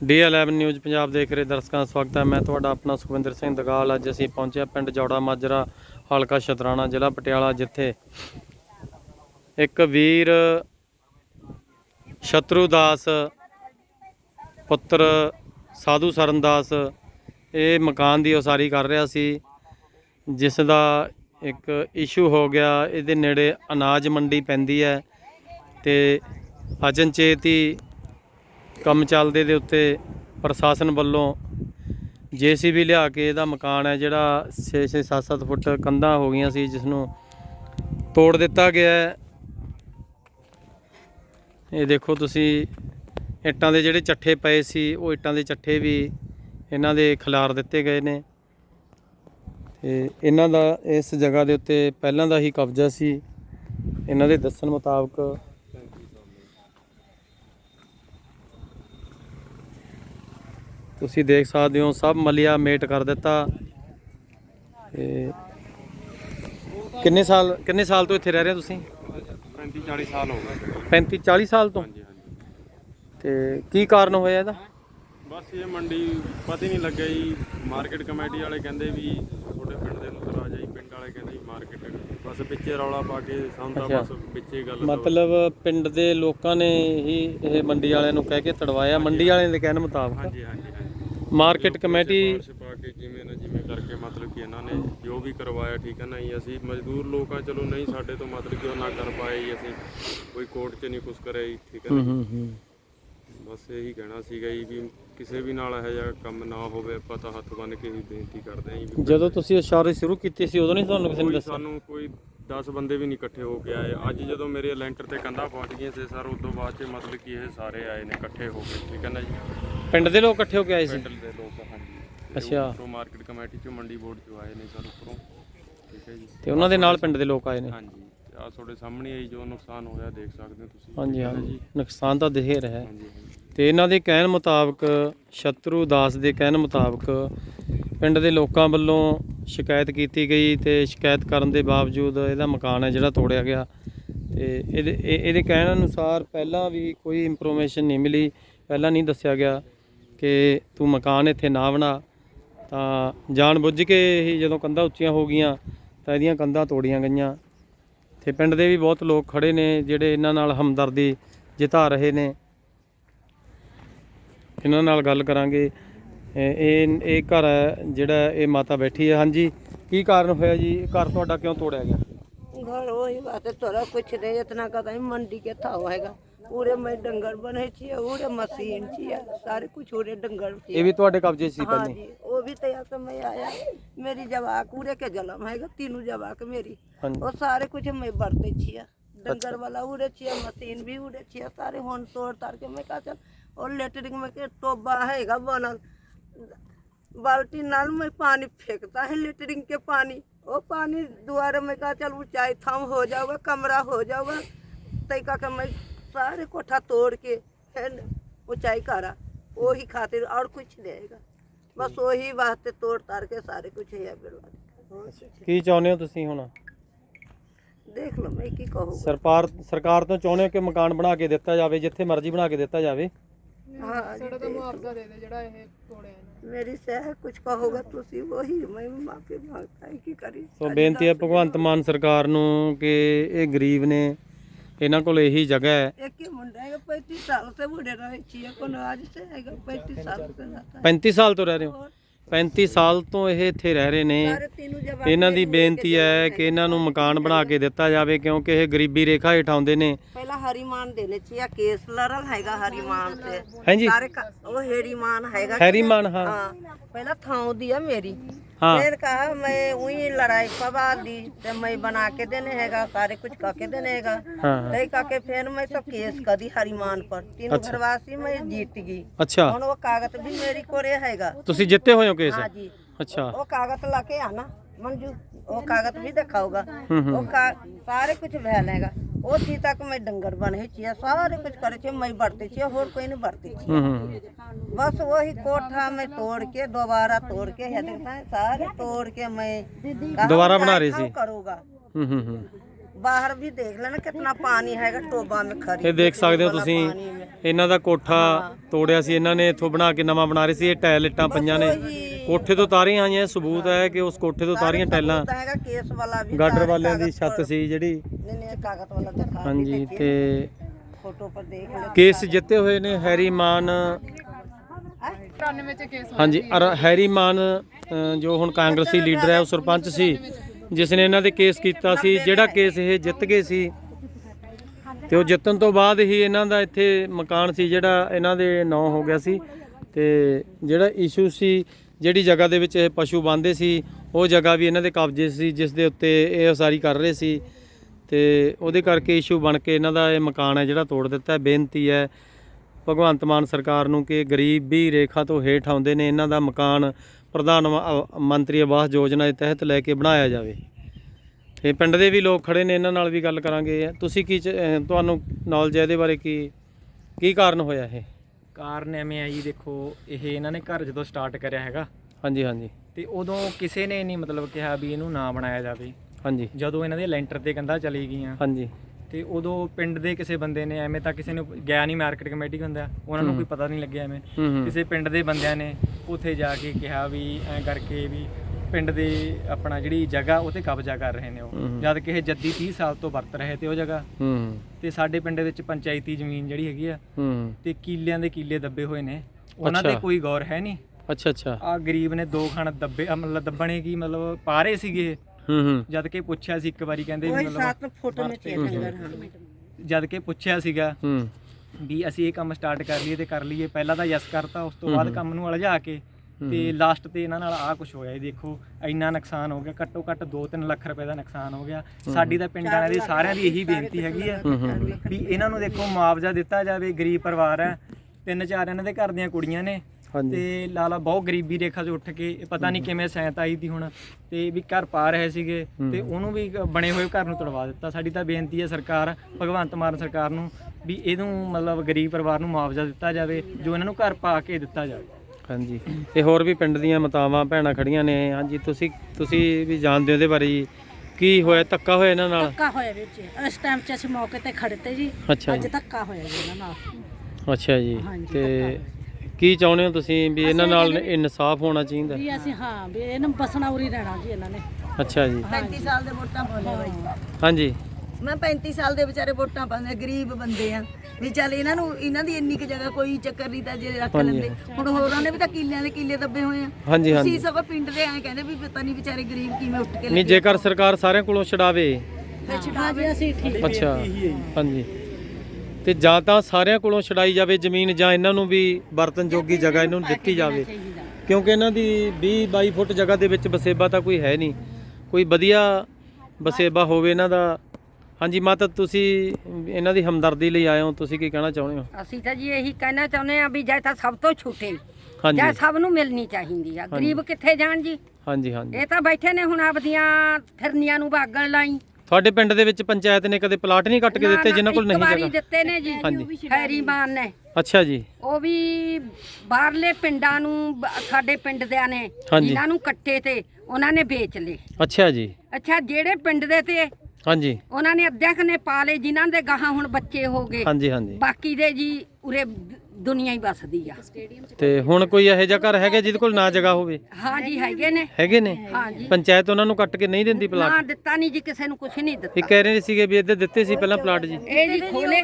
ਡੀ11 news Punjab ਦੇਖ ਰਹੇ ਦਰਸ਼ਕਾਂ ਦਾ ਸਵਾਗਤ ਹੈ। ਮੈਂ ਤੁਹਾਡਾ ਆਪਣਾ ਸੁਖਵਿੰਦਰ ਸਿੰਘ ਦਗਾਲ। ਅੱਜ ਅਸੀਂ ਪਹੁੰਚਿਆ ਪਿੰਡ ਜੌੜਾ ਮਾਜਰਾ, ਹਲਕਾ ਸ਼ਤਰਾਣਾ ਜ਼ਿਲ੍ਹਾ ਪਟਿਆਲਾ, ਜਿੱਥੇ ਇੱਕ ਵੀਰ ਸ਼ਤਰੂਦਾਸ ਪੁੱਤਰ ਸਾਧੂ ਸਰਨਦਾਸ ਇਹ ਮਕਾਨ ਦੀ ਉਸਾਰੀ ਕਰ ਰਿਹਾ ਸੀ ਜਿਸ ਦਾ ਇੱਕ ਇਸ਼ੂ ਹੋ ਗਿਆ। ਇਹਦੇ ਨੇੜੇ ਅਨਾਜ ਮੰਡੀ ਪੈਂਦੀ ਹੈ ਤੇ ਅਚਨਚੇਤ ਹੀ ਕੰਮ ਚੱਲਦੇ ਦੇ ਉੱਤੇ ਪ੍ਰਸ਼ਾਸਨ ਵੱਲੋਂ ਜੀਸੀਬੀ ਲਿਆ ਕੇ ਇਹਦਾ ਮਕਾਨ ਹੈ ਜਿਹੜਾ 6-6 7-7 ਫੁੱਟ ਕੰਧਾਂ ਹੋ ਗਈਆਂ ਸੀ ਜਿਸ ਨੂੰ ਤੋੜ ਦਿੱਤਾ ਗਿਆ ਹੈ। ਇਹ ਦੇਖੋ ਤੁਸੀਂ, ਇੱਟਾਂ ਦੇ ਜਿਹੜੇ ਚੱਠੇ ਪਏ ਸੀ, ਉਹ ਇੱਟਾਂ ਦੇ ਚੱਠੇ ਵੀ ਇਹਨਾਂ ਦੇ ਖਿਲਾਰ ਦਿੱਤੇ ਗਏ ਨੇ। ਤੇ ਇਹਨਾਂ ਦਾ ਇਸ ਜਗ੍ਹਾ ਦੇ ਉੱਤੇ ਪਹਿਲਾਂ ਦਾ ਹੀ ਕਬਜ਼ਾ ਸੀ। ਇਹਨਾਂ ਦੇ ਦੱਸਣ ਮੁਤਾਬਕ ਤੁਸੀਂ ਦੇਖ ਸਕਦੇ ਹੋ ਸਭ ਮਲਿਆ ਮੇਟ ਕਰ ਦਿੱਤਾ। ਤੇ ਕਿੰਨੇ ਸਾਲ ਕਿੰਨੇ ਸਾਲ ਤੋਂ ਇੱਥੇ ਰਹਿ ਰਹੇ ਹੋ ਤੁਸੀਂ? 35 40 ਸਾਲ ਹੋ ਗਏ। 35 40 ਸਾਲ ਤੋਂ? ਹਾਂਜੀ ਹਾਂਜੀ। ਤੇ ਕੀ ਕਾਰਨ ਹੋਇਆ ਇਹਦਾ? ਬਸ ਇਹ ਮੰਡੀ ਪਤਾ ਹੀ ਨਹੀਂ ਲੱਗਿਆ ਜੀ। ਮਾਰਕੀਟ ਕਮੇਟੀ ਵਾਲੇ ਕਹਿੰਦੇ ਵੀ ਤੁਹਾਡੇ ਪਿੰਡ ਦੇ ਨੂੰ ਤਰਾ ਜਾਈ ਪਿੰਡ ਵਾਲੇ ਕਹਿੰਦੇ ਜੀ ਮਾਰਕੀਟ ਬਸ ਵਿੱਚੇ ਰੌਲਾ ਪਾ ਕੇ ਸਾਨੂੰ ਤਾਂ। ਬਸ ਵਿੱਚੇ ਗੱਲ ਮਤਲਬ ਪਿੰਡ ਦੇ ਲੋਕਾਂ ਨੇ ਹੀ ਇਹ ਮੰਡੀ ਵਾਲਿਆਂ ਨੂੰ ਕਹਿ ਕੇ ਤੜਵਾਇਆ ਮੰਡੀ ਵਾਲਿਆਂ ਦੇ ਕਹਿਣ ਮੁਤਾਬਕ? ਹਾਂਜੀ ਹਾਂਜੀ। ਮਾਰਕੀਟ ਕਮੇਟੀ ਸਿਫਾਰਿਸ਼ ਪਾ ਕੇ ਜਿਵੇਂ ਨਾ ਜਿਵੇਂ ਕਰਕੇ ਮਤਲਬ ਕਿ ਇਹਨਾਂ ਨੇ ਜੋ ਵੀ ਕਰਵਾਇਆ ਠੀਕ ਹੈ ਨਾ ਜੀ ਅਸੀਂ ਮਜ਼ਦੂਰ ਲੋਕ ਆ ਚਲੋ ਨਹੀਂ ਸਾਡੇ ਤੋਂ ਮਤਲਬ ਕਿ ਉਹ ਨਾ ਕਰ ਪਾਏ ਜੀ ਅਸੀਂ ਕੋਈ ਕੋਰਟ 'ਚ ਨਹੀਂ ਕੁਝ ਕਰਿਆ ਜੀ ਠੀਕ ਹੈ ਨਾ ਬਸ ਇਹੀ ਕਹਿਣਾ ਸੀਗਾ ਜੀ ਵੀ ਕਿਸੇ ਵੀ ਨਾਲ ਇਹੋ ਜਿਹਾ ਕੰਮ ਨਾ ਹੋਵੇ ਆਪਾਂ ਤਾਂ ਹੱਥ ਬੰਨ ਕੇ ਹੀ ਬੇਨਤੀ ਕਰਦੇ ਹਾਂ ਜੀ ਵੀ ਜਦੋਂ ਤੁਸੀਂ ਇਸ਼ਾਰੇ ਸ਼ੁਰੂ ਕੀਤੇ ਸੀ ਉਦੋਂ ਨਹੀਂ ਤੁਹਾਨੂੰ ਕਿਸੇ ਨੇ ਕੋਈ ਦੱਸਿਆ? ਸਾਨੂੰ ਕੋਈ 10 ਬੰਦੇ ਵੀ ਨਹੀਂ ਇਕੱਠੇ ਹੋ ਕੇ ਆਏ। ਅੱਜ ਜਦੋਂ ਮੇਰੇ ਲੈਂਟਰ ਤੇ ਕੰਧਾਂ ਪਹੁੰਚ ਗਈਆਂ ਸੀ ਸਰ ਉਸ ਤੋਂ ਬਾਅਦ ਚ ਮਤਲਬ ਕਿ ਇਹ ਸਾਰੇ ਆਏ ਨੇ ਇਕੱਠੇ ਹੋ ਕੇ ਠੀਕ ਹੈ ਨਾ ਜੀ। ਪਿੰਡ ਦੇ ਲੋਕ ਇਕੱਠੇ ਹੋ ਕੇ ਆਏ ਸੀ? ਪਿੰਡ ਦੇ ਲੋਕ ਹਾਂਜੀ। ਅੱਛਾ। ਉੱਪਰੋਂ ਮਾਰਕੀਟ ਕਮੇਟੀ ਚੋਂ ਮੰਡੀ ਬੋਰਡ ਚੋਂ ਆਏ ਨੇ ਸਰ ਉੱਪਰੋਂ। ਠੀਕ ਹੈ ਜੀ। ਤੇ ਉਹਨਾਂ ਦੇ ਨਾਲ ਪਿੰਡ ਦੇ ਲੋਕ ਆਏ ਨੇ? ਹਾਂਜੀ। ਆ ਤੁਹਾਡੇ ਸਾਹਮਣੇ ਆਈ ਜੋ ਨੁਕਸਾਨ ਹੋਇਆ ਦੇਖ ਸਕਦੇ ਹੋ ਤੁਸੀਂ। ਹਾਂਜੀ ਹਾਂਜੀ? ਨੁਕਸਾਨ ਤਾਂ ਦਿਖ ਰਿਹਾ ਹੈ। ਹਾਂਜੀ ਹਾਂਜੀ। ਤੇ ਇਹਨਾਂ ਦੇ ਕਹਿਣ ਮੁਤਾਬਕ ਸ਼ਤਰੂ ਦਾਸ ਦੇ ਕਹਿਣ ਮੁਤਾਬਕ ਪਿੰਡ ਦੇ ਲੋਕਾਂ ਵੱਲੋਂ ਸ਼ਿਕਾਇਤ ਕੀਤੀ ਗਈ ਤੇ ਸ਼ਿਕਾਇਤ ਕਰਨ ਦੇ ਬਾਵਜੂਦ ਇਹਦਾ ਮਕਾਨ ਹੈ ਜਿਹੜਾ ਤੋੜਿਆ ਗਿਆ। ਤੇ ਇਹਦੇ ਇਹ- ਇਹਦੇ ਕਹਿਣ ਅਨੁਸਾਰ ਪਹਿਲਾਂ ਵੀ ਕੋਈ ਇਨਫੋਰਮੇਸ਼ਨ ਨਹੀਂ ਮਿਲੀ ਪਹਿਲਾਂ ਨਹੀਂ ਦੱਸਿਆ ਗਿਆ। ਕਿ ਤੂੰ ਮਕਾਨ ਇੱਥੇ ਨਾ ਬਣਾ ਤਾਂ ਜਾਣ ਬੁੱਝ ਕੇ ਹੀ ਜਦੋਂ ਕੰਧਾਂ ਉੱਚੀਆਂ ਹੋ ਗਈਆਂ ਤਾਂ ਇਹਦੀਆਂ ਕੰਧਾਂ ਤੋੜੀਆਂ ਗਈਆਂ ਤੇ ਪਿੰਡ ਦੇ ਵੀ ਬਹੁਤ ਲੋਕ ਖੜੇ ਨੇ ਜਿਹੜੇ ਇਹਨਾਂ ਨਾਲ ਹਮਦਰਦੀ ਜਤਾ ਰਹੇ ਨੇ ਇਹਨਾਂ ਨਾਲ ਗੱਲ ਕਰਾਂਗੇ ਇਹ ਇਹ ਇਹ ਘਰ ਹੈ ਜਿਹੜਾ ਇਹ ਮਾਤਾ ਬੈਠੀ ਹੈ ਹਾਂਜੀ ਕੀ ਕਾਰਨ ਹੋਇਆ ਜੀ ਇਹ ਘਰ ਤੁਹਾਡਾ ਕਿਉਂ ਤੋੜਿਆ ਗਿਆ घर वही बात है तोरा कुछ नहीं इतना कहता है मंडी के था होएगा पूरे में डंगर बने छिए पूरे मशीन छिए सारे कुछ पूरे डंगर ਇਹ छिए ਵੀ ਤੁਹਾਡੇ कब्जे ਸੀ हाँ ਪਹਿਲੇ जी वो भी तैयार समय आया मेरी जवाक पूरे के जलम है तीनों जवाक मेरी ਹਾਂਜੀ और सारे कुछ मैं बरते छिए डंगर वाला उड़े छिए मशीन भी उड़े छिए सारे होन तोड़ ताड़ के मैं कहा चल और लेटरिंग में के टोबा हैगा बनल बाल्टी नाल में पानी फेंकता है लेटरिंग के पानी वो पानी दुआरे में कहा चल ऊंचाई थम हो जाओगे कमरा हो जाओगे तैका के मैं सारे कोठा तोड़ के फिर ऊंचाई करा वही खातिर और कुछ देगा बस वही वास्ते तोड़ ताड़ के सारे कुछ है बर्बाद ਕੀ ਚਾਹੁੰਦੇ ਹੋ ਤੁਸੀਂ ਹੁਣ देख लो मैं की कहूँगा ਸਰਕਾਰ ਸਰਕਾਰ ਤੋਂ ਚਾਹੁੰਦੇ ਹੋ ਕਿ ਮਕਾਨ ਬਣਾ ਕੇ ਦਿੱਤਾ ਜਾਵੇ ਜਿੱਥੇ ਮਰਜ਼ੀ ਬਣਾ ਕੇ ਦਿੱਤਾ ਜਾਵੇ हाँ जी, मेरी से है कुछ कहोगा तो सी वही मैं माफी मांगता है की करी ਸੋ ਬੇਨਤੀ ਹੈ ਭਗਵੰਤ ਮਾਨ ਸਰਕਾਰ ਨੂੰ ਕਿ ਇਹ ਗਰੀਬ ਨੇ ਇਹਨਾਂ ਕੋਲ ਇਹੀ ਜਗ੍ਹਾ ਹੈ। ਇੱਕ ਹੀ ਮੁੰਡਾ ਹੈਗਾ 35 ਸਾਲ ਤੋਂ ਮੁੰਡੇ ਨਾਲ ਇੱਥੇ ਹੈ ਕੋਲ ਅੱਜ ਸੇ ਹੈਗਾ 35 ਸਾਲ ਤੋਂ ਰਹਿੰਦਾ 35 ਸਾਲ ਤੋਂ ਰਹੇ ਹੋ? 35 ਸਾਲ ਤੋਂ ਇਹ ਇੱਥੇ ਰਹਿ ਰਹੇ ਨੇ। ਇਹਨਾਂ ਦੀ ਬੇਨਤੀ ਹੈ ਕਿ ਇਹਨਾਂ ਨੂੰ ਮਕਾਨ ਬਣਾ ਕੇ ਦਿੱਤਾ ਜਾਵੇ ਕਿਉਂਕਿ ਇਹ ਗਰੀਬੀ ਰੇਖਾ ਹੇਠ ਆਉਂਦੇ ਨੇ। ਪਹਿਲਾਂ ਹਰੀਮਾਨ ਦੇ ਨੇ ਚੀਆ ਕੇਸ ਲੜਲ ਹੈਗਾ ਹਰੀਮਾਨ ਤੇ। ਸਾਰੇ ਉਹ ਹੇਰੀਮਾਨ ਹੈਗਾ ਹੈਰੀਮਾਨ ਹਾਂ। ਪਹਿਲਾਂ ਥਾਂ ਦੀ ਆ ਮੇਰੀ। हाँ। फिर कहा मैं वही लड़ाई पवा दी तो मैं बना के देने हैगा सारे कुछ करके देने हैगा ਹਾਂ ਹਾਂ तय करके फिर मैं सब केस कर दी हरिमान पर तीनों अच्छा। घरवासी मैं जीत गई ਅੱਛਾ ਹੁਣ ਉਹ ਕਾਗਜ਼ ਵੀ ਮੇਰੀ ਕੋਲੇ ਹੈਗਾ ਤੁਸੀਂ ਜਿੱਤੇ ਹੋਏ ਹੋ ਕੇਸ ਹਾਂ ਜੀ ਅੱਛਾ ਉਹ ਕਾਗਜ਼ ਲਾ ਕੇ ਆਣਾ ਮੰਜੂ ਉਹ ਕਾਗਜ਼ ਵੀ ਦਿਖਾਊਗਾ ਹੂੰ ਹੂੰ ਉਹ ਕਾ- ਸਾਰੇ ਕੁਝ ਵੈਲ ओथी तक मैं डंगर बने छिए सारे कुछ करे छिए मैं बरते छिए और कोई नहीं बरते छिए बस वही कोठा में तोड़ के दोबारा तोड़ के है सारे तोड़ के मैं दोबारा बना रही थी करूँगा ਬਾਹਰ ਵੀ ਦੇਖ ਲੈਣਾ ਕਿੰਨਾ ਪਾਣੀ ਹੈਗਾ ਟੋਬਾ ਮੇ ਖਰੀ ਇਹ ਦੇਖ ਸਕਦੇ ਹੋ ਤੁਸੀਂ ਇਹਨਾਂ ਦਾ ਕੋਠਾ ਤੋੜਿਆ ਸੀ ਇਹਨਾਂ ਨੇ ਇੱਥੋਂ ਬਣਾ ਕੇ ਨਵਾਂ ਬਣਾ ਰਹੇ ਸੀ ਇਹ ਟਾਇਲ ਇੱਟਾਂ ਪਈਆਂ ਨੇ। ਕੋਠੇ ਤੋਂ ਤਾਰੀਆਂ ਆਈਆਂ ਸਬੂਤ ਹੈ ਕਿ ਉਸ ਕੋਠੇ ਤੋਂ ਤਾਰੀਆਂ ਟੈਲਾਂ ਹੈਗਾ ਕੇਸ ਵਾਲਿਆਂ ਦੀ ਛੱਤ ਸੀ ਜਿਹੜੀ। ਹਾਂਜੀ ਤੇ ਕੇਸ ਜਿੱਤੇ ਹੋਏ ਨੇ ਹੈਰੀ ਮਾਨ ਹਾਂਜੀ ਹੈਰੀ ਮਾਨ ਜੋ ਹੁਣ ਕਾਂਗਰਸੀ ਲੀਡਰ ਹੈ ਉਹ ਸਰਪੰਚ ਸੀ। ਜਿਸ ਨੇ ਇਹਨਾਂ ਦੇ ਕੇਸ ਕੀਤਾ ਸੀ, ਜਿਹੜਾ ਕੇਸ ਇਹ ਜਿੱਤ ਗਏ ਸੀ, ਤੇ ਉਹ ਜਿੱਤਣ ਤੋਂ ਬਾਅਦ ਹੀ ਇਹਨਾਂ ਦਾ ਇੱਥੇ ਮਕਾਨ ਸੀ, ਜਿਹੜਾ ਇਹਨਾਂ ਦੇ ਨਾਂ ਹੋ ਗਿਆ ਸੀ। ਤੇ ਜਿਹੜਾ ਇਸ਼ੂ ਸੀ, ਜਿਹੜੀ ਜਗ੍ਹਾ ਦੇ ਵਿੱਚ ਇਹ ਪਸ਼ੂ ਬੰਦੇ ਸੀ, ਉਹ ਜਗ੍ਹਾ ਵੀ ਇਹਨਾਂ ਦੇ ਕਬਜ਼ੇ ਸੀ, ਜਿਸ ਦੇ ਉੱਤੇ ਇਹ ਉਸਾਰੀ ਕਰ ਰਹੇ ਸੀ। ਤੇ ਉਹਦੇ ਕਰਕੇ ਇਸ਼ੂ ਬਣ ਕੇ ਇਹਨਾਂ ਦਾ ਇਹ ਮਕਾਨ ਹੈ ਜਿਹੜਾ ਤੋੜ ਦਿੱਤਾ ਬੇਨਤੀ ਹੈ ਭਗਵੰਤ ਮਾਨ ਸਰਕਾਰ ਨੂੰ ਕਿ ਗਰੀਬੀ ਰੇਖਾ ਤੋਂ ਹੇਠ ਆਉਂਦੇ ਨੇ ਇਹਨਾਂ ਦਾ ਮਕਾਨ ਪ੍ਰਧਾਨ ਮੰਤਰੀ ਆਵਾਸ ਯੋਜਨਾ ਦੇ ਤਹਿਤ ਲੈ ਕੇ ਬਣਾਇਆ ਜਾਵੇ। ਤੇ ਪਿੰਡ ਦੇ ਵੀ ਲੋਕ ਖੜੇ ਨੇ ਇਹਨਾਂ ਨਾਲ ਵੀ ਗੱਲ ਕਰਾਂਗੇ। ਤੁਸੀਂ ਕੀ ਤੁਹਾਨੂੰ ਨੌਲੇਜ ਹੈ ਇਹਦੇ ਬਾਰੇ ਕੀ ਕੀ ਕਾਰਨ ਹੋਇਆ ਇਹ? ਕਾਰਨ ਐਵੇਂ ਆ ਜੀ ਦੇਖੋ ਇਹ ਇਹਨਾਂ ਨੇ ਘਰ ਜਦੋਂ ਸਟਾਰਟ ਕਰਿਆ ਹੈਗਾ ਹਾਂਜੀ ਹਾਂਜੀ। ਤੇ ਉਦੋਂ ਕਿਸੇ ਨੇ ਨਹੀਂ ਮਤਲਬ ਕਿਹਾ ਵੀ ਇਹਨੂੰ ਨਾ ਬਣਾਇਆ ਜਾਵੇ। ਹਾਂਜੀ। ਜਦੋਂ ਇਹਨਾਂ ਦੇ ਲੈਂਟਰ ਤੇ ਕੰਧਾਂ ਚਲੀ ਗਈਆਂ ਹਾਂਜੀ। ਤੇ ਉਦੋਂ ਪਿੰਡ ਦੇ ਕਿਸੇ ਬੰਦੇ ਨੇ ਐਵੇਂ ਤਾਂ ਕਿਸੇ ਨੂੰ ਗਿਆ ਨਹੀਂ ਮਾਰਕੀਟ ਕਮੇਟੀ ਹੁੰਦਾ ਉਹਨਾਂ ਨੂੰ ਕੋਈ ਪਤਾ ਨਹੀਂ ਲੱਗਿਆ ਐਵੇਂ। ਕਿਸੇ ਪਿੰਡ ਦੇ ਬੰਦਿਆਂ ਨੇ ਉੱਥੇ ਜਾ ਕੇ ਕਿਹਾ ਵੀ ਐਂ ਕਰਕੇ ਵੀ ਪਿੰਡ ਦੇ ਆਪਣਾ ਜਿਹੜੀ ਜਗ੍ਹਾ ਉਹ ਤੇ ਕਬਜ਼ਾ ਕਰ ਰਹੇ ਨੇ ਉਹ। ਜਦ ਕਿ ਇਹ ਜੱਦੀ 30 ਸਾਲ ਤੋਂ ਵਰਤ ਰਹੇ ਤੇ ਉਹ ਜਗ੍ਹਾ। ਤੇ ਸਾਡੇ ਪਿੰਡ ਵਿੱਚ ਪੰਚਾਇਤੀ ਜ਼ਮੀਨ ਜਿਹੜੀ ਹੈਗੀ ਆ ਤੇ ਕੀਲਿਆਂ ਦੇ ਕੀਲੇ ਦੱਬੇ ਹੋਏ ਨੇ। ਉਹਨਾਂ ਤੇ। ਕੋਈ ਗੌਰ ਹੈ ਨਹੀਂ। ਅੱਛਾ ਅੱਛਾ। ਆ ਗਰੀਬ ਨੇ ਦੋ ਖਾਨ ਦੱਬੇ ਮਤਲਬ ਦੱਬਣੇ ਕੀ ਮਤਲਬ ਪਾਰੇ ਸੀਗੇ। ਹੂੰ ਹੂੰ ਜਦ ਕਿ ਪੁੱਛਿਆ ਸੀ ਇੱਕ ਵਾਰੀ ਕਹਿੰਦੇ ਵੀ वही ਮਤਲਬ साथ में फोटो में थे डंगर हाँ। ਜਦ ਕਿ ਪੁੱਛਿਆ ਸੀਗਾ ਹੂੰ ਵੀ ਅਸੀਂ ਇਹ ਕੰਮ ਸਟਾਰਟ ਕਰ ਲਈਏ ਤੇ ਕਰ ਲਈਏ ਪਹਿਲਾਂ ਤਾਂ ਯਸ ਕਰਤਾ ਉਸ ਤੋਂ ਬਾਅਦ ਹੂੰ। ਕੰਮ ਨੂੰ ਉਲਝਾ ਕੇ ਹੂੰ। ਤੇ ਲਾਸਟ ਤੇ ਇਹਨਾਂ ਨਾਲ ਆਹ ਕੁਝ ਹੋਇਆ ਇਹ ਦੇਖੋ ਇੰਨਾ ਨੁਕਸਾਨ ਹੋ ਗਿਆ ਘੱਟੋ ਘੱਟ 2-3 ਲੱਖ ਰੁਪਏ ਦਾ ਨੁਕਸਾਨ ਹੋ ਗਿਆ ਸਾਡੀ ਤਾਂ ਪਿੰਡ ਵਾਲਿਆਂ ਦੀ ਸਾਰਿਆਂ ਦੀ ਇਹੀ ਬੇਨਤੀ ਹੈਗੀ ਆ ਹੂੰ ਹੂੰ ਵੀ ਇਹਨਾਂ ਨੂੰ ਦੇਖੋ ਮੁਆਵਜ਼ਾ ਦਿੱਤਾ ਜਾਵੇ ਗਰੀਬ ਪਰਿਵਾਰ ਹੈ ਤਿੰਨ ਚਾਰ ਇਹਨਾਂ ਦੇ ਘਰ ਦੀਆਂ ਕੁੜੀਆਂ ਨੇ ਹਾਂਜੀ ਤੇ ਲਾਲਾ ਬਹੁਤ ਗਰੀਬੀ ਰੇਖਾ ਤੋਂ ਉੱਠ ਕੇ ਪਤਾ ਨਹੀਂ ਕਿਵੇਂ ਸੈਂਤ ਆਈ ਦੀ ਹੁਣ ਤੇ ਵੀ ਘਰ ਪਾ ਰਹੇ ਸੀਗੇ ਤੇ ਉਹਨੂੰ ਵੀ ਬਣੇ ਹੋਏ ਘਰ ਨੂੰ ਤੜਵਾ ਦਿੱਤਾ। ਸਾਡੀ ਤਾਂ ਬੇਨਤੀ ਹੈ ਸਰਕਾਰ ਭਗਵੰਤ ਮਾਨ ਸਰਕਾਰ ਨੂੰ ਵੀ ਇਹਨੂੰ ਮਤਲਬ ਗਰੀਬ ਪਰਿਵਾਰ ਨੂੰ ਮੁਆਵਜ਼ਾ ਦਿੱਤਾ ਜਾਵੇ ਜੋ ਇਹਨਾਂ ਨੂੰ ਘਰ ਪਾ ਕੇ ਦਿੱਤਾ ਜਾਵੇ। ਹਾਂਜੀ। ਤੇ ਹੋਰ ਵੀ ਪਿੰਡ ਦੀਆਂ ਮਾਤਾਵਾਂ ਭੈਣਾਂ ਖੜੀਆਂ ਨੇ। ਹਾਂਜੀ ਤੁਸੀਂ ਤੁਸੀਂ ਵੀ ਜਾਣਦੇ ਹੋ ਇਹਦੇ ਬਾਰੇ ਜੀ। ਕੀ ਹੋਇਆ ਧੱਕਾ ਹੋਇਆ ਇਹਨਾਂ ਨਾਲ? ਧੱਕਾ ਹੋਇਆ ਵੀਰ ਜੀ। ਇਸ ਟਾਈਮ 'ਚ ਅਸੀਂ ਮੌਕੇ ਤੇ ਖੜੇ ਤੇ ਜੀ। ਅੱਜ ਧੱਕਾ ਹੋਇਆ ਜੀ ਇਹਨਾਂ ਨਾਲ। ਅੱਛਾ ਜੀ। ਤੇ ਕੀ ਚਾਹੁੰਦੇ ਹੋ ਤੁਸੀਂ ਵੀ ਇਹਨਾਂ ਨਾਲ ਇਨਸਾਫ ਹੋਣਾ ਚਾਹੀਦਾ? ਵੀ ਅਸੀਂ ਹਾਂ ਵੀ ਇਹਨੂੰ ਬਸਣਾ ਉਰੀ ਰਹਿਣਾ ਜੀ ਇਹਨਾਂ ਨੇ। ਅੱਛਾ ਜੀ। 35 ਸਾਲ ਦੇ ਵੋਟਾਂ ਪਾਉਂਦੇ ਬਾਈ। ਹਾਂਜੀ। ਮੈਂ 35 ਸਾਲ ਦੇ ਵਿਚਾਰੇ ਵੋਟਾਂ ਪਾਉਂਦੇ ਗਰੀਬ ਬੰਦੇ ਆ। ਵੀ ਚੱਲ ਇਹਨਾਂ ਨੂੰ ਇਹਨਾਂ ਦੀ ਇੰਨੀ ਕੁ ਜਗ੍ਹਾ ਕੋਈ ਚੱਕਰ ਨਹੀਂ ਤਾਂ ਜੇ ਰੱਖ। ਲੈਂਦੇ। ਹੁਣ ਹੋਰਾਂ ਨੇ ਵੀ ਤਾਂ ਕਿੱਲਿਆਂ ਦੇ ਕਿੱਲੇ ਦੱਬੇ ਹੋਏ ਆ। ਹਾਂਜੀ ਹਾਂਜੀ। ਤੁਸੀਂ ਸਗੋਂ ਪਿੰਡ ਦੇ ਐਂ ਕਹਿੰਦੇ ਵੀ ਪਤਾ ਨਹੀਂ ਵਿਚਾਰੇ ਗਰੀਬ ਕਿਵੇਂ ਉੱਠ ਕੇ ਨਹੀਂ ਜੇਕਰ ਸਰਕਾਰ ਸਾਰਿਆਂ ਕੋਲੋਂ ਛਡਾਵੇ। ਹਾਂ ਜੀ ਅਸੀਂ ਠੀਕ ਅੱਛਾ। ਹਾਂਜੀ। ਤੇ ਜਾਂ ਤਾਂ ਸਾਰਿਆਂ ਕੋਲੋਂ ਛਡਾਈ ਜਾਵੇ ਜ਼ਮੀਨ ਜਾਂ ਇਹਨਾਂ ਨੂੰ ਵੀ ਵਰਤਨ ਜੋਗੀ ਜਗ੍ਹਾ ਇਹਨਾਂ ਨੂੰ ਦਿੱਤੀ ਜਾਵੇ। ਕਿਉਂਕਿ ਇਹਨਾਂ ਦੀ 20 22 ਫੁੱਟ ਜਗ੍ਹਾ ਦੇ ਵਿੱਚ ਬਸੇਬਾ ਤਾਂ ਕੋਈ ਹੈ ਨਹੀਂ। ਕੋਈ ਵਧੀਆ ਬਸੇਬਾ ਹੋਵੇ ਇਹਨਾਂ ਦਾ। ਹਾਂਜੀ ਮਾਤਾ ਤੁਸੀਂ ਇਹਨਾਂ ਦੀ ਹਮਦਰਦੀ ਲਈ ਆਏ ਹੋ। ਤੁਸੀਂ ਕੀ ਕਹਿਣਾ ਚਾਹੁੰਦੇ ਹੋ? ਅਸੀਂ ਤਾਂ ਜੀ ਇਹੀ ਕਹਿਣਾ ਚਾਹੁੰਦੇ ਆ ਵੀ ਜਾਂ ਤਾਂ ਸਭ ਤੋਂ ਛੁੱਟੇ ਹਾਂਜੀ। ਜਾਂ ਸਭ ਨੂੰ ਮਿਲਣੀ ਚਾਹੀਦੀ ਆ। ਗਰੀਬ ਕਿੱਥੇ ਜਾਣ ਜੀ? ਹਾਂਜੀ ਹਾਂਜੀ। ਇਹ ਤਾਂ ਬੈਠੇ ਨੇ ਹੁਣ ਆਪਦੀਆਂ ਫਿਰਨੀਆਂ ਨੂੰ ਬਾਗਲ ਲਾਈ। ਤੁਹਾਡੇ ਪਿੰਡ ਦੇ ਵਿੱਚ ਪੰਚਾਇਤ ਨੇ ਕਦੇ ਪਲਾਟ ਨਹੀਂ ਕੱਟ ਕੇ ਦਿੱਤੇ ਜਿਨ੍ਹਾਂ ਕੋਲ ਨਹੀਂ ਜਗ੍ਹਾ? ਦਿੱਤੇ ਨੇ ਜੀ। ਹੈਰੀ ਮਾਨ ਨੇ। ਅੱਛਾ ਜੀ। ਉਹ ਵੀ ਬਾਹਰਲੇ ਪਿੰਡਾਂ ਨੂੰ ਸਾਡੇ ਪਿੰਡ ਦਿਆਂ ਨੇ। ਜਿਨ੍ਹਾਂ ਨੂੰ ਕੱਟੇ ਤੇ ਉਹਨਾਂ ਨੇ ਵੇਚ ਲਏ। ਅੱਛਾ ਜੀ। ਅੱਛਾ ਜਿਹੜੇ ਪਿੰਡ ਦੇ ਤੇ ਹਾਂਜੀ। ਉਹਨਾਂ ਨੇ ਅੱਧਿਆਂ ਕੁ ਨੇ ਪਾ ਲਏ ਜਿਨ੍ਹਾਂ ਦੇ ਗਾਹਾਂ ਹੁਣ ਬੱਚੇ ਹੋ ਗਏ। ਹਾਂਜੀ ਹਾਂਜੀ। ਬਾਕੀ ਦੇ ਜੀ ਉਰੇ ਦ- ਦੁਨੀਆ ਹੀ ਵਸਦੀ ਆ। ਤੇ ਹੁਣ ਕੋਈ ਇਹੋ ਜਿਹਾ ਘਰ ਹੈਗਾ ਜਿਹਦੇ ਕੋਲ ਨਾ ਜਗ੍ਹਾ ਹੋਵੇ? ਹਾਂ ਜੀ ਹੈਗੇ ਨੇ। ਹੈਗੇ ਨੇ? ਹਾਂ ਜੀ ਪੰਚਾਇਤ ਉਹਨਾਂ ਨੂੰ ਕੱਟ ਕੇ ਨਹੀਂ ਦਿੰਦੀ ਨਾ ਪਲਾਟ? ਦਿੱਤਾ ਨਹੀਂ ਜੀ ਕਿਸੇ ਨੂੰ ਕੁਝ ਨਹੀਂ ਇਹ ਦਿੱਤਾ। ਕਹਿ ਰਹੇ ਸੀਗੇ ਵੀ ਇੱਧਰ ਦਿੱਤੇ ਸੀ ਪਹਿਲਾਂ ਪਲਾਟ ਜੀ। ਇਹ ਜੀ ਖੋਲੇ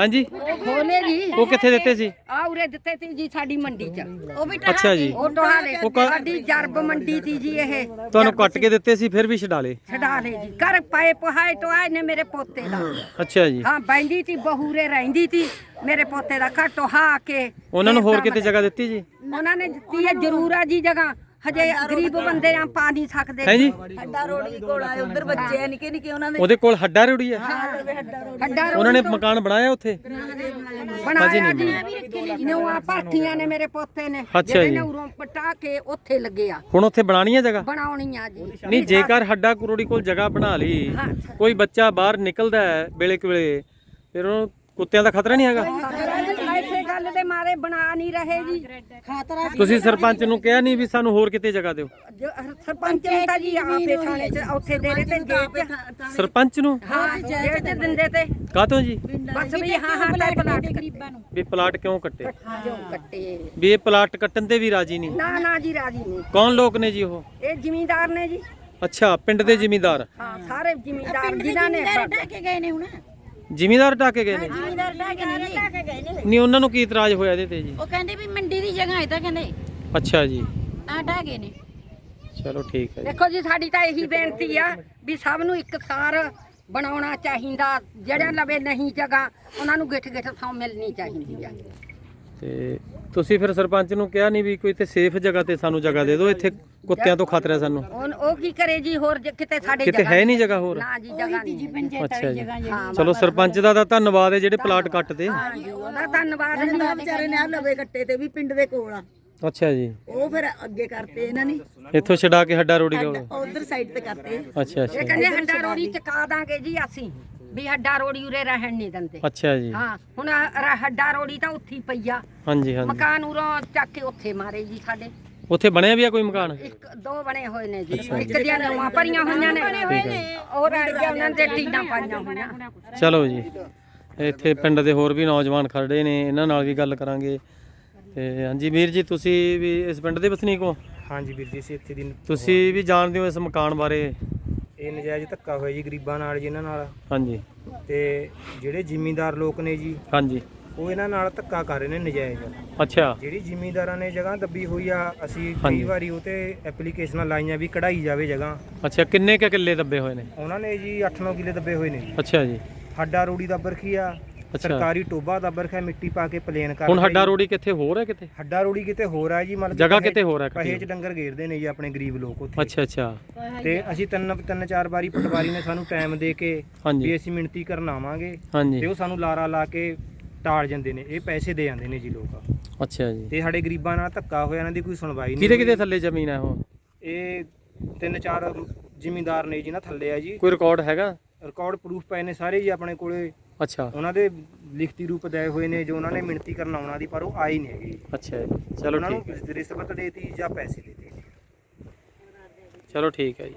ਹਾਂਜੀ। ਖੋਲੇ ਜੀ ਉਹ ਕਿੱਥੇ ਦਿੱਤੇ ਸੀ? ਆ ਉਰੇ ਦਿੱਤੇ ਸੀ ਜੀ ਸਾਡੀ ਮੰਡੀ 'ਚ। ਉਹ ਵੀ ਅੱਛਾ ਜੀ। ਉਹ ਟੋਹਾਲੇ ਉਹ ਕ- ਸਾਡੀ ਜਰਬ ਮੰਡੀ ਸੀ ਜੀ ਇਹ। ਤੁਹਾਨੂੰ ਕੱਟ ਕੇ ਦਿੱਤੇ ਸੀ ਫਿਰ ਵੀ ਛਡਾ ਲੇ ਛਡਾ ਲੈ ਜੀ। ਕਰ ਪਾਏ ਪਹਾਏ ਟੋਹਾਏ ਨੇ ਮੇਰੇ ਪੋਤੇ ਦਾ। ਅੱਛਾ ਜੀ। ਹਾਂ ਬੈਂਦੀ ਤੀ ਬਹੂਰੇ ਰਹਿੰਦੀ ਤੀ ਮੇਰੇ ਪੋਤੇ ਦਾ ਘਰ ਟੋਹਾ ਕੇ। ਉਹਨਾਂ ਨੂੰ ਹੋਰ ਕਿਤੇ ਜਗ੍ਹਾ ਦਿੱਤੀ ਜੀ? ਉਹਨਾਂ ਨੇ ਦਿੱਤੀ ਹੈ ਜ਼ਰੂਰ ਆ ਜੀ ਜਗ੍ਹਾ। ਹਜੇ ਗਰੀਬ ਬੰਦੇ ਆ ਪਾ ਨਹੀਂ ਸਕਦੇ। ਹੈ ਜੀ? ਹੱਡਾ ਰੋੜੀ ਕੋਲ ਆਏ ਉਧਰ ਬੱਚੇ ਆ ਨਿੱਕੇ ਨਿੱਕੇ ਉਹਨਾਂ ਦੇ। ਉਹਦੇ ਕੋਲ ਹੱਡਾ ਰੁੜੀ ਹੈ ਹੱਡਾ ਉਹਨਾਂ ਨੇ ਮਕਾਨ ਬਣਾਇਆ ਉੱਥੇ? ਬਣਾਇਆ ਜੀ। ਨਿਊਆਂ ਪਾਠੀਆਂ ਨੇ ਮੇਰੇ ਪੋਤੇ ਨੇ। ਅੱਛਾ ਜੀ। ਉਰੋਂ ਪਟਾ ਕੇ ਉੱਥੇ ਲੱਗੇ ਆ। ਹੁਣ ਉੱਥੇ ਬਣਾਣੀ ਹੈ ਜਗ੍ਹਾ? ਬਣਾਉਣੀ ਆ ਜੀ। ਨਹੀਂ ਜੇਕਰ ਹੱਡਾ ਕਰੋੜੀ ਕੋਲ ਜਗ੍ਹਾ ਬਣਾ ਲਈ। ਕੋਈ ਬੱਚਾ ਬਾਹਰ ਨਿਕਲਦਾ ਹੈ ਵੇਲੇ ਕੁ ਵੇਲੇ ਫਿਰ ਉਹ ਕੁੱਤਿਆਂ ਦਾ ਖਤਰਾ ਨਹੀਂ ਹੈਗਾ? ਦੇ ਮਾਰੇ ਬਣਾ ਨਹੀਂ ਰਹੇ ਜੀ। ਖਾਤਰਾ ਤੁਸੀਂ ਸਰਪੰਚ ਨੂੰ ਕਿਹਾ ਨਹੀਂ ਵੀ ਸਾਨੂੰ ਹੋਰ ਕਿਤੇ ਜਗ੍ਹਾ ਦਿਓ? ਜੋ ਸਰਪੰਚ ਨੇ ਤਾਂ ਜੀ ਆਪੇ ਥਾਣੇ 'ਚ ਉੱਥੇ ਦੇ ਰਹੇ ਤੇ 'ਚ ਸਰਪੰਚ ਨੂੰ? ਹਾਂ ਜੇਬ 'ਚ ਦਿੰਦੇ ਤੇ। ਕਾਹਤੋਂ ਜੀ? ਬਸ ਵੀ ਹਾਂ ਹਾਂ ਤਾਂ ਪਲਾਟ ਗਰੀਬਾਂ ਨੂੰ? ਵੀ ਪਲਾਟ ਕਿਉਂ ਕੱਟੇ? ਕਿਉਂ ਕੱਟੇ? ਵੀ ਇਹ ਪਲਾਟ ਕੱਟਣ ਤੇ ਵੀ ਰਾਜੀ ਨਹੀਂ। ਨਾ ਨਾ ਜੀ ਰਾਜੀ ਨਹੀਂ। ਕੌਣ ਲੋਕ ਨੇ ਜੀ ਉਹ? ਇਹ ਜ਼ਿਮੀਂਦਾਰ ਨੇ ਜੀ। ਅੱਛਾ ਪਿੰਡ ਦੇ ਜ਼ਿਮੀਂਦਾਰ। ਹਾਂ ਸਾਰੇ ਜ਼ਿਮੀਂਦਾਰ ਜਿਨ੍ਹਾਂ ਨੇ ਢਾਹ ਕੇ ਗਏ ਨੇ ਹੁਣ? ਜ਼ਿਮੀਂਦਾਰ ਟਾਕੇ ਗਏ ਨੇ। ਜ਼ਿਮੀਦਾਰ ਢਾਹ ਕੇ ਨੇ ਨਹੀਂ ਉਹਨਾਂ ਨੂੰ ਕੀ ਇਤਰਾਜ਼ ਹੋਇਆ ਇਹਦੇ ਤੇ ਜੀ? ਉਹ ਕਹਿੰਦੇ ਵੀ ਮੰਡੀ ਦੀ ਜਗ੍ਹਾ ਹੈ ਤਾਂ ਕਹਿੰਦੇ। ਅੱਛਾ ਜੀ। ਆ ਢਾਹ ਗਏ ਨੇ। ਚਲੋ ਠੀਕ ਹੈ ਜੀ। ਦੇਖੋ ਜੀ ਸਾਡੀ ਤਾਂ ਇਹੀ ਬੇਨਤੀ ਆ ਵੀ ਸਭ ਨੂੰ ਇੱਕ ਸਾਰ ਬਣਾਉਣਾ ਚਾਹੀਦਾ। ਜਿਹੜਾ ਲਵੇ ਨਹੀਂ ਜਗ੍ਹਾ ਉਹਨਾਂ ਨੂੰ ਗਿੱਠ ਗਿੱਠ ਥਾਂ ਮਿਲਣੀ ਚਾਹੀਦੀ ਆ। ਤੇ ਤੁਸੀਂ ਫਿਰ ਸਰਪੰਚ ਨੂੰ ਕਿਹਾ ਨਹੀਂ ਵੀ ਕੋਈ ਤੇ ਸੇਫ ਜਗ੍ਹਾ ਤੇ ਸਾਨੂੰ ਜਗ੍ਹਾ ਦੇ ਦਿਓ ਇੱਥੇ ਕੁੱਤਿਆਂ ਤੋਂ ਖਤਰਾ ਸਾਨੂੰ। ਹੁਣ ਉਹ ਕੀ ਕਰੇ ਜੀ ਹੋਰ ਜੇ ਕਿਤੇ ਸਾਡੇ ਕਿਤੇ ਹੈ ਨਹੀਂ ਜਗ੍ਹਾ ਹੋਰ? ਨਾ ਜੀ ਜਗ੍ਹਾ ਨਹੀਂ ਪੰਚਾਇਤ ਅੱਛਾ ਵਾਲੀ ਜੀ। ਜਗ੍ਹਾ ਜਿਹੜੀ ਚਲੋ ਸਰਪੰਚ ਦਾ ਤਾਂ ਧੰਨਵਾਦ ਹੈ ਜਿਹੜੇ ਪਲਾਟ ਕੱਟਦੇ ਹਾਂਜੀ ਉਹਦਾ ਧੰਨਵਾਦ ਜੀ ਨਾ ਵਿਚਾਰੇ ਨੇ ਆ ਲਵੇ ਕੱਟੇ ਤੇ ਵੀ ਪਿੰਡ ਦੇ ਕੋਲ ਆ। ਅੱਛਾ ਜੀ। ਉਹ ਫਿਰ ਅੱਗੇ ਕਰਤੇ ਇਹਨਾਂ ਨੇ। ਇੱਥੋਂ ਛਡਾ ਕੇ ਹੱਡਾ ਰੋੜੀ ਕੋਲ। ਉਧਰ ਸਾਈਡ ਤੇ ਕਰਤੇ। ਅੱਛਾ ਅੱਛਾ। ਇਹ ਕਹਿੰਦੇ ਹੱਡਾ ਰੋੜੀ ਚਕਾ ਦਾਂਗੇ ਜੀ ਅਸੀਂ। ਵੀ ਹੱਡਾ ਰੋੜੀ ਉਰੇ ਰਹਿਣ ਨਹੀਂ ਦਿੰਦੇ। ਅੱਛਾ ਜੀ। ਹਾਂ ਹੁਣ ਰ- ਹੱਡਾ ਰੋੜੀ ਤਾਂ ਉੱਥੀ ਪਈ ਆ। ਹਾਂਜੀ ਹਾਂਜੀ। ਮਕਾਨ ਉਰੋਂ ਚੱਕ ਕੇ ਉੱਥੇ ਮਾਰੇ ਜੀ ਸਾਡੇ। ਉੱਥੇ ਬਣਿਆ ਵੀ ਆ ਕੋਈ ਮਕਾਨ? ਇੱਕ ਦੋ ਬਣੇ ਹੋਏ ਨੇ ਜੀ। ਇੱਕ ਦੀਆਂ ਨਵਾਂ ਭਰੀਆਂ ਹੋਈਆਂ ਨੇ। ਉਹ ਰਹਿ ਗਿਆ ਉਹਨਾਂ ਦੇ ਟੀਨਾਂ ਪਾਈਆਂ ਹੋਈਆਂ। ਚਲੋ ਜੀ। ਇੱਥੇ ਪਿੰਡ ਦੇ ਹੋਰ ਵੀ ਨੌਜਵਾਨ ਖੜੇ ਨੇ। ਇਹਨਾਂ ਨਾਲ ਵੀ ਗੱਲ ਕਰਾਂਗੇ। ਤੇ ਹਾਂਜੀ ਵੀਰ ਜੀ ਤੁਸੀਂ ਵੀ ਇਸ ਪਿੰਡ ਦੇ ਵਸਨੀਕ ਹੋ? ਹਾਂਜੀ ਵੀਰ ਜੀ ਅਸੀਂ ਇੱਥੇ ਦੀ ਤੁਸੀਂ ਵੀ ਜਾਣਦੇ ਹੋ ਇਸ ਮਕਾਨ ਬਾਰੇ? ਇਹ ਨਜਾਇਜ਼ ਧੱਕਾ ਹੋਇਆ ਜੀ ਗਰੀਬਾਂ ਨਾਲ ਜੀ ਇਹਨਾਂ ਨਾਲ। ਹਾਂਜੀ। ਤੇ ਜਿਹੜੇ ਜ਼ਿਮੀਂਦਾਰ ਲੋਕ ਨੇ ਜੀ ਹਾਂਜੀ। ਉਹ ਇਹਨਾਂ ਨਾਲ ਧੱਕਾ ਕਰ ਰਹੇ ਨੇ ਨਜਾਇਜ਼। ਅੱਛਾ। ਜਿਹੜੀ ਜ਼ਿਮੀਂਦਾਰਾਂ ਨੇ ਜਗ੍ਹਾ ਦੱਬੀ ਹੋਈ ਆ ਅਸੀਂ। ਕਈ ਵਾਰੀ ਉਹ ਤੇ ਐਪਲੀਕੇਸ਼ਨਾਂ ਲਾਈਆਂ ਵੀ ਕਢਾਈ ਜਾਵੇ ਜਗ੍ਹਾ। ਅੱਛਾ ਕਿੰਨੇ ਕੁ ਕਿੱਲੇ ਦੱਬੇ ਹੋਏ ਨੇ? ਉਹਨਾਂ ਨੇ ਜੀ 8-9 ਕਿੱਲੇ ਦੱਬੇ ਹੋਏ ਨੇ ਅੱਛਾ ਜੀ। ਹੱਡਾ ਰੋੜੀ ਦਾ ਬਰਖੀ ਆ ਸਰਕਾਰੀ ਟੋਬਾ ਦਾ ਬਰਖਾ ਮਿੱਟੀ ਪਾ ਕੇ ਪਲੇਨ ਕਰ ਹੁਣ ਹੱਡਾ। ਰੋੜੀ ਕਿੱਥੇ ਹੋਰ ਹੈ ਕਿਤੇ? ਹੱਡਾ ਰੋੜੀ ਕਿਤੇ ਹੋਰ ਆ ਜੀ ਮਤਲਬ ਜਗ੍ਹਾ ਕਿਤੇ ਹੋਰ ਆ ਕੱਟੀ ਪਹੇ ਚ ਡੰਗਰ ਘੇਰਦੇ ਨੇ ਜੀ ਆਪਣੇ ਗਰੀਬ ਲੋਕ ਉੱਥੇ। ਅੱਛਾ ਅੱਛਾ। ਤੇ ਅਸੀਂ ਤਿੰਨ ਤਿੰਨ ਚਾਰ ਵਾਰੀ ਪਟਵਾਰੀ ਨੇ ਸਾਨੂੰ ਟਾਈਮ ਦੇ ਕੇ ਵੀ ਅਸੀਂ ਮਿਣਤੀ ਕਰਨ ਆਵਾਂਗੇ ਤੇ ਉਹ ਸਾਨੂੰ ਲਾਰਾ ਲਾ ਕੇ ਟਾਲ ਜਾਂਦੇ ਨੇ ਇਹ ਪੈਸੇ ਦੇ ਜਾਂਦੇ ਨੇ ਜੀ ਲੋਕ। ਅੱਛਾ ਜੀ। ਤੇ ਸਾਡੇ ਗਰੀਬਾਂ ਨਾਲ ਧੱਕਾ ਹੋਇਆ ਇਹਨਾਂ ਦੀ ਕੋਈ ਸੁਣਵਾਈ ਨਹੀਂ ਕਿਹਦੇ ਕਿਹਦੇ ਥੱਲੇ ਜ਼ਮੀਨ ਹੈ ਉਹ ਇਹ ਤਿੰਨ ਚਾਰ ਜ਼ਿਮੀਂਦਾਰ ਨੇ ਜੀ ਨਾ ਥੱਲੇ ਆ ਜੀ। ਕੋਈ ਰਿਕਾਰਡ ਹੈਗਾ? ਰਿਕਾਰਡ ਪ੍ਰੂਫ ਪਏ ਨੇ ਸਾਰੇ ਜੀ ਆਪਣੇ ਕੋਲੇ। ਅੱਛਾ। ਉਹਨਾਂ ਦੇ ਲਿਖਤੀ ਰੂਪ ਦਏ ਹੋਏ ਨੇ ਜੋ ਉਹਨਾਂ ਨੇ ਮਿਣਤੀ ਕਰਨ ਆਉਣਾ ਦੀ ਪਰ ਉਹ ਆਈ ਨਹੀਂ ਹੈਗੀ। ਅੱਛਾ ਜੀ। ਚਲੋ ਉਹਨਾਂ ਨੂੰ ਠੀਕ ਰਿਸ਼ਵਤ ਦੇਤੀ ਜਾਂ ਪੈਸੇ ਦੇਤੇ। ਚਲੋ ਠੀਕ ਹੈ ਜੀ।